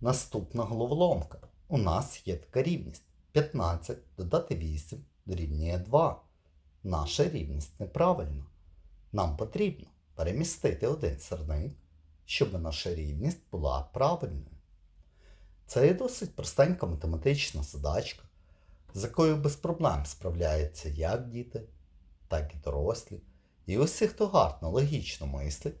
Наступна головоломка. У нас є така рівність. 15 додати 8 дорівнює 2. Наша рівність неправильна. Нам потрібно перемістити один сирник, щоб наша рівність була правильною. Це є досить простенька математична задачка, з якою без проблем справляються як діти, так і дорослі. І усі, хто гарно логічно мислить,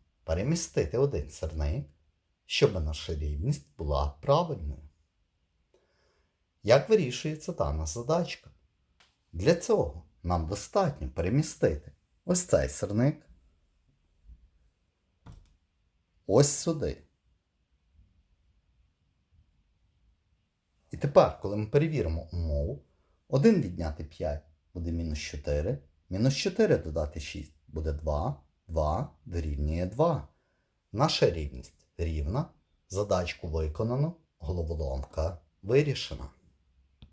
перемістити один сирник, щоб наша рівність була правильною. Як вирішується дана задачка? Для цього нам достатньо перемістити ось цей сирник ось сюди. І тепер, коли ми перевіримо умову, 1 відняти 5 буде мінус 4, мінус 4 додати 6 буде 2, 2 дорівнює 2. Наша рівність рівна, задачку виконано, головоломка вирішена.